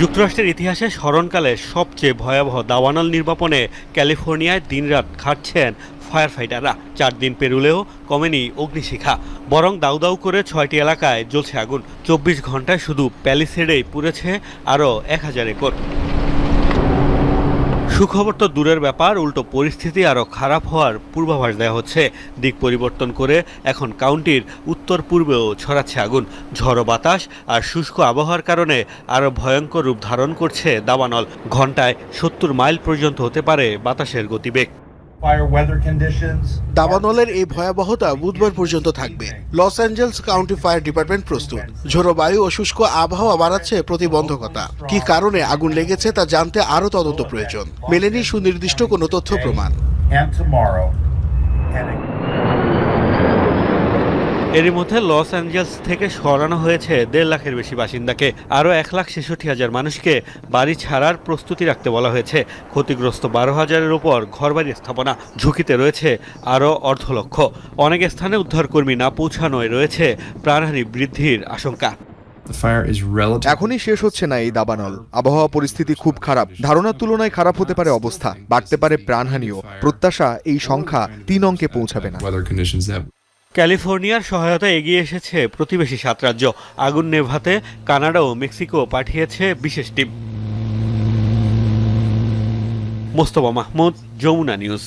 যুক্তরাষ্ট্রের ইতিহাসে স্মরণকালে সবচেয়ে ভয়াবহ দাবানল নির্বাপনে ক্যালিফোর্নিয়ায় দিনরাত খাটছেন ফায়ার ফাইটাররা চার দিন পেরুলেও কমেনি অগ্নিশিখা। বরং দাউ দাউ করে ছয়টি এলাকায় জ্বলছে আগুন। চব্বিশ ঘন্টায় শুধু প্যালিসেডেই পুড়েছে আরও এক হাজার একর। সুখবর তো দূরের ব্যাপার, উল্টো পরিস্থিতি আরও খারাপ হওয়ার পূর্বাভাস দেওয়া হচ্ছে। দিক পরিবর্তন করে এখন কাউন্টির উত্তর পূর্বেও ছড়াচ্ছে আগুন। ঝড়ো বাতাস আর শুষ্ক আবহাওয়ার কারণে আরও ভয়ঙ্কর রূপ ধারণ করছে দাবানল। ঘন্টায় সত্তর মাইল পর্যন্ত হতে পারে বাতাসের গতিবেগ. দাবানলের এই ভয়াবহতা বুধবার পর্যন্ত থাকবে। Los Angeles County fire department প্রস্তুত। ঝোড়ো বায়ু ও শুষ্ক আবহাওয়া বাড়াচ্ছে প্রতিবন্ধকতা। কি কারণে আগুন লেগেছে তা জানতে আরও তদন্ত প্রয়োজন। মেলেনি সুনির্দিষ্ট কোনো তথ্য প্রমাণ। এরই মধ্যে লস অ্যাঞ্জেলস থেকে সরানো হয়েছে দেড় লাখের বেশি বাসিন্দাকে। আরও এক লাখ ছেষট্টি হাজার মানুষকে বাড়ি ছাড়ার প্রস্তুতি রাখতে বলা হয়েছে। ক্ষতিগ্রস্ত বারো হাজারের ওপর ঘরবাড়ি স্থাপনা ঝুঁকিতে রয়েছে আরও অর্ধ লক্ষ অনেক স্থানে উদ্ধারকর্মী না পৌঁছানোয় রয়েছে প্রাণহানি বৃদ্ধির আশঙ্কা. এখনই শেষ হচ্ছে না এই দাবানল। আবহাওয়া পরিস্থিতি খুব খারাপ। ধারণার তুলনায় খারাপ হতে পারে অবস্থা। বাড়তে পারে প্রাণহানিও। প্রত্যাশা এই সংখ্যা তিন অঙ্কে পৌঁছাবে না। ক্যালিফোর্নিয়ার সহায়তা এগিয়ে এসেছে প্রতিবেশী সাত রাজ্য। আগুন নেভাতে কানাডা ও মেক্সিকো পাঠিয়েছে বিশেষ টিম। মোস্তফা মাহমুদ, যমুনা নিউজ।